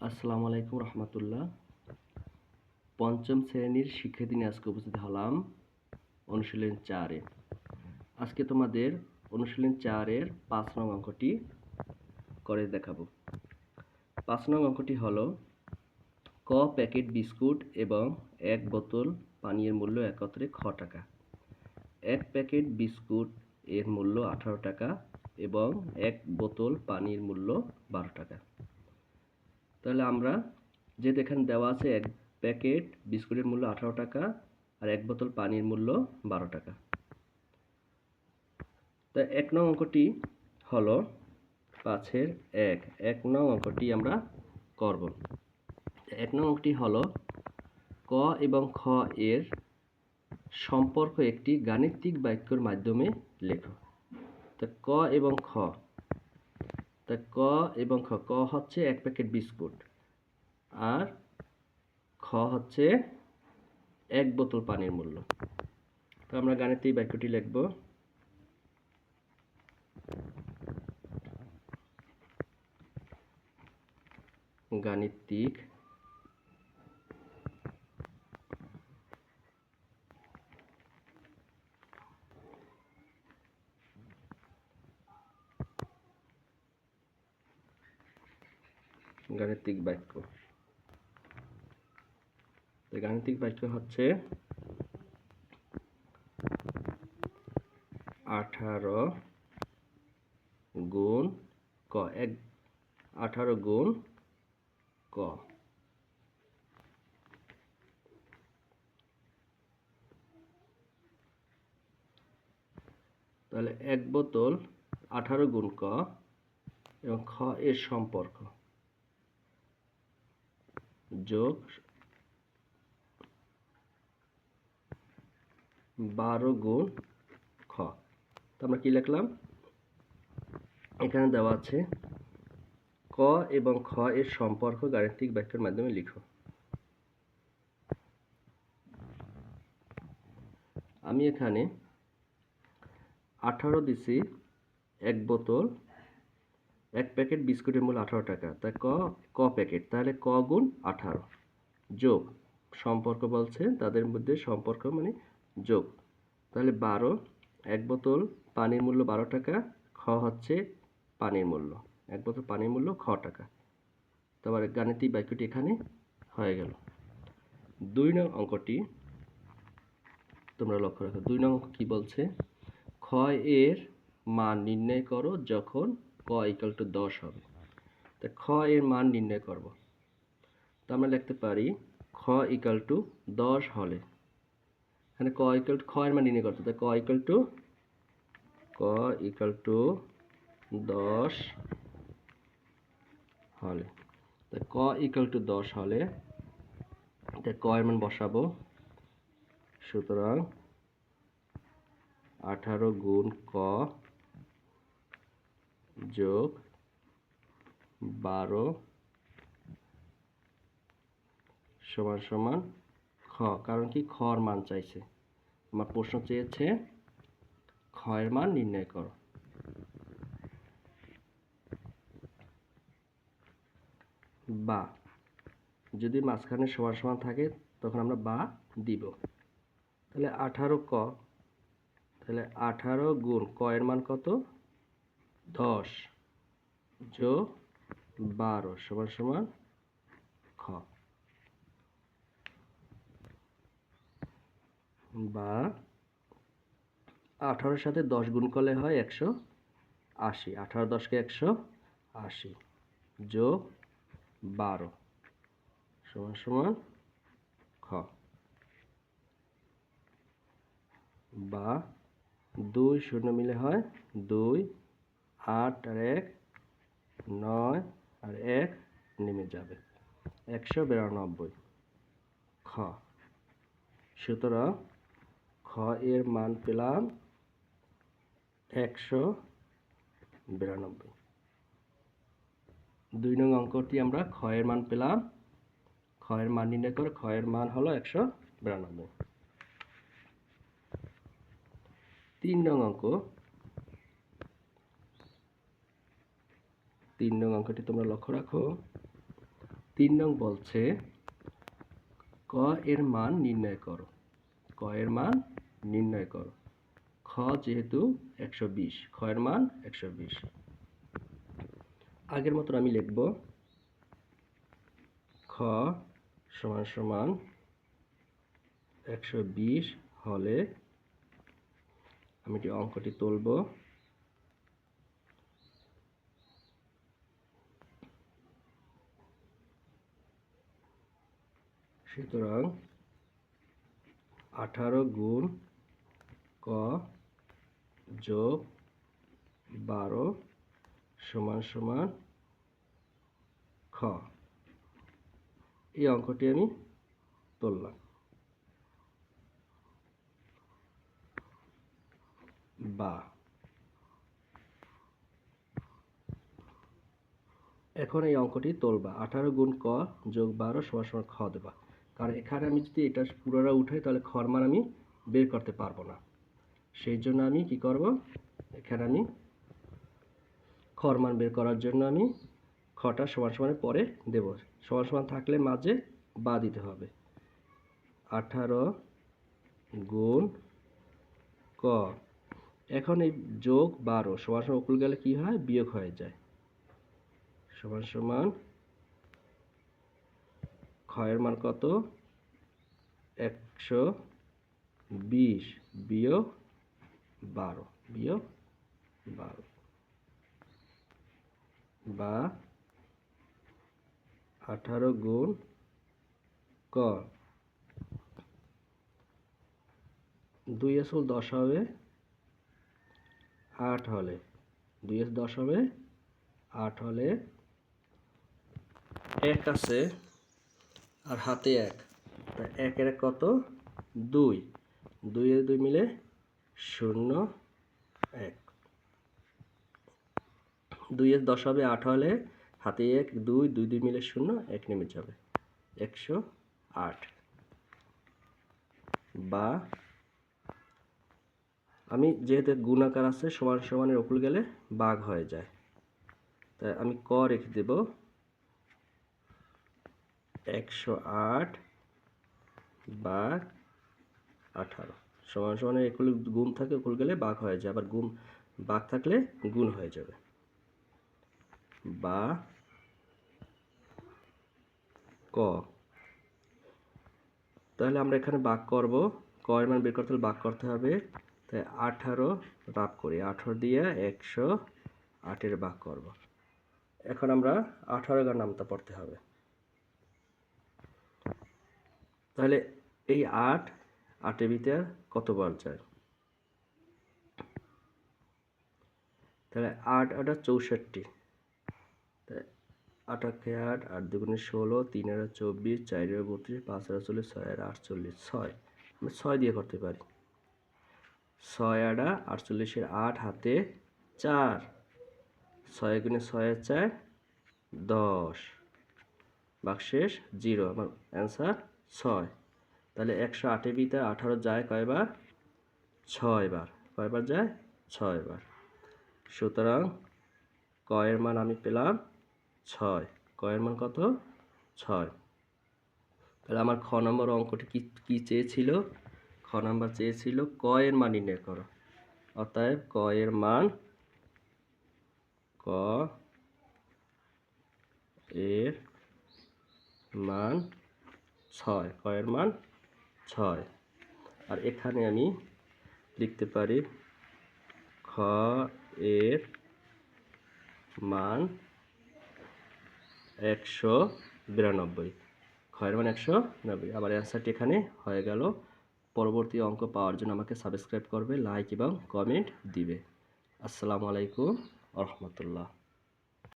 আসসালামু আলাইকুম রহমতুল্লাহ। পঞ্চম শ্রেণির শিক্ষার্থী নিয়ে আজকে উপস্থিত হলাম অনুশীলন চারে। আজকে তোমাদের অনুশীলন চারের পাঁচ নং অঙ্কটি করে দেখাবো। পাঁচ নং অঙ্কটি হল, ক প্যাকেট বিস্কুট এবং এক বোতল পানীয়ের মূল্য একত্রে খ টাকা। এক প্যাকেট বিস্কুট এর মূল্য আঠারো টাকা এবং এক বোতল পানির মূল্য বারো টাকা। তাহলে আমরা যেহেতু এখানে দেওয়া আছে এক প্যাকেট বিস্কুটের মূল্য আঠারো টাকা আর এক বোতল পানির মূল্য বারো টাকা। তা এক নং অঙ্কটি হলো পাঁচের এক। এক নং অঙ্কটি আমরা করব। এক নং অঙ্কটি হলো ক এবং খ এর সম্পর্ক একটি গাণিতিক বাক্যের মাধ্যমে লেখো। তা ক এবং খ তা ক এবং খ, ক হচ্ছে এক প্যাকেট বিস্কুট। আর খ হচ্ছে এক বোতল পানির মূল্য। তো আমরা গাণিতিক বাক্যটি লিখব। গাণিতিক গাণিতিক বাক্য। গাণিতিক বাক্য হচ্ছে আঠারো গুণ ক, এক, আঠারো গুণ ক। তাহলে এক বোতল আঠারো গুণ ক এবং খ এর সম্পর্ক। যোগ বারো গুণ খ। তো আমরা কি লিখলাম? এখানে দেওয়া আছে, ক এবং খ এর সম্পর্ক গাণিতিক ব্যাখ্যার মাধ্যমে লিখো। আমি এখানে আঠারো দিছি, এক বোতল এক প্যাকেট বিস্কুটের মূল্য আঠারো টাকা। তাই ক ক প্যাকেট। তাহলে ক গুণ আঠারো। যোগ। সম্পর্ক বলছে তাদের মধ্যে সম্পর্ক মানে যোগ। তাহলে বারো, এক বোতল পানির মূল্য বারো টাকা, খ হচ্ছে পানির মূল্য। এক বোতল পানির মূল্য খ টাকা। তারপরে গাণিতিক বাক্যটি এখানে হয়ে গেল। দুই নং অঙ্কটি তোমরা লক্ষ্য রাখো। দুই নং অঙ্ক কী বলছে? ক্ষয় এর মান নির্ণয় করো যখন ক ইকাল টু দশ হবে। তা খ এর মান নির্ণয় করব। তো আমরা লিখতে পারি খ ইকাল টু দশ হলে। এখানে ক ইকাল টু খ এর মান নির্ণয় করতে ক ইকাল টু ক ইকাল টু দশ হলে। তাই ক ইকাল টু দশ হলে তাই ক এর মান বসাবো। সুতরাং আঠারো গুণ ক যোগ বারো সমান সমান খ, কারণ কি খর মান চাইছে। আমার প্রশ্ন চেয়েছে, ক্ষয়ের মান নির্ণয় করো। বা, যদি মাঝখানে সমান সমান থাকে, তখন আমরা বা দিব। তাহলে আঠারো ক, তাহলে আঠারো গুণ ক এর মান কত? দশ যোগ বারো সমান সমান খ। বা আঠারোর সাথে দশ গুণ করলে হয় একশো আশি। আঠারো দশকে একশো আশি যোগ বারো সমান সমান খ। বা দুই শূন্য মিলে হয় দুই আট আর এক, নয় আর এক নেমে যাবে। একশো বিরানব্বই। খ। সুতরাং খ এর মান পেলাম একশো বিরানব্বই। দুই নং অঙ্কটি আমরা এর মান পেলাম। এর মান নির্ণয় করে এর মান হলো একশো বিরানব্বই। তিন নং অঙ্ক। তিন নং অঙ্কটি তোমরা লক্ষ্য রাখো। তিন নং বলছে, ক এর মান নির্ণয় করো। ক এর মান নির্ণয় করো। খ যেহেতু একশো বিশ, খ এর মান একশো বিশ। আগের মতন আমি লিখব, খ সমান সমান একশো বিশ হলে আমি অঙ্কটি তুলব সুতরাং আঠারো গুণ ক যোগ বারো সমান সমান খ। এই অঙ্কটি আমি তুললাম। বা। এখন এই অঙ্কটি তুলবা। আঠারো গুণ ক যোগ বারো সমান সমান খ দেবা। কারণ এখানে আমি যদি এটা পুরোটা উঠাই, তাহলে খর মান আমি বের করতে পারব না। সেই জন্য আমি কি করব? এখানে আমি খর মান বের করার জন্য আমি খটা সমান সমানের পরে দেব। সমান সমান থাকলে মাঝে বা দিতে হবে। আঠারো গুণ ক। এখন এই যোগ বারো, সমান সমান গেলে কী হয়? বিয়োগ হয়ে যায়। সমান সমান ক্ষয়ের মান কত? একশো বিশ বিয়োগ বারো বিয়োগ বারো। বা আঠারো গুণ ক। দুই আসল দশ হবে, আট হলে। দুই এস দশ হবে, আট হলে এক আছে। আর হাতে এক। তা একের এক কত? দুই। দুই এর দুই মিলে শূন্য এক। দুই এর দশ হবে আট হলে হাতে এক, দুই দুই দুই মিলে শূন্য এক নেমে যাবে একশো আট। বা আমি যেহেতু গুণাকার আছে সমান সমানের উপর গেলে বাঘ হয়ে যায়। তাই আমি ক রেখে দেব? একশো আট বাঘ আঠারো। সমান সমানের একুল গুণ থাকে, একুল গেলে বাঘ হয়ে যায়। আবার গুণ বাঘ থাকলে গুণ হয়ে যাবে। বা ক। তাহলে আমরা এখানে বাঘ করব। ক এর মান বের করতে হলে বাঘ করতে হবে। তাই আঠারো ভাগ করি। আঠারো দিয়ে একশো আটের ভাগ করব। এখন আমরা আঠারো গার নামটা পড়তে হবে। তাহলে এই আট, আটের ভিতরে কতবার যায় তাহলে আট, আটা চৌষট্টি। আটাকে আট আট দুগুণে ষোলো, তিন আর চব্বিশ, চার আর বত্রিশ, পাঁচ আর চল্লিশ, ছয় আর আটচল্লিশ, ছয়। আমি ছয় দিয়ে করতে পারি। ছয় আটা আটচল্লিশের আট হাতে চার। ছয় গুণে ছয়ের চার, দশ। Boxes zero. আমার অ্যান্সার ছয়। তাহলে একশো আটের ভিতরে আঠারো যায় কয়বার? ছয়বার কয়বার যায়? ছয়বার সুতরাং কয়ের মান আমি পেলাম ছয়। কয়ের মান কত? ছয়। তাহলে আমার খ নম্বর অঙ্কটি কি, কী চেয়েছিল? খ নম্বর চেয়েছিল ক এর মান নির্ণয় করো। অতএব ক এর মান ক এর মান ছয় ক এর মান ছয়। আর এখানে আমি লিখতে পারি খ এর মান একশো বিরানব্বই। ক্ষয়ের মান একশো নব্বই আবার অ্যান্সারটি এখানে হয়ে গেল। পরবর্তী অঙ্ক পাওয়ার জন্য আমাকে সাবস্ক্রাইব করবে লাইক এবং কমেন্ট দিবে। আসসালামু আলাইকুম রহমতুল্লাহ।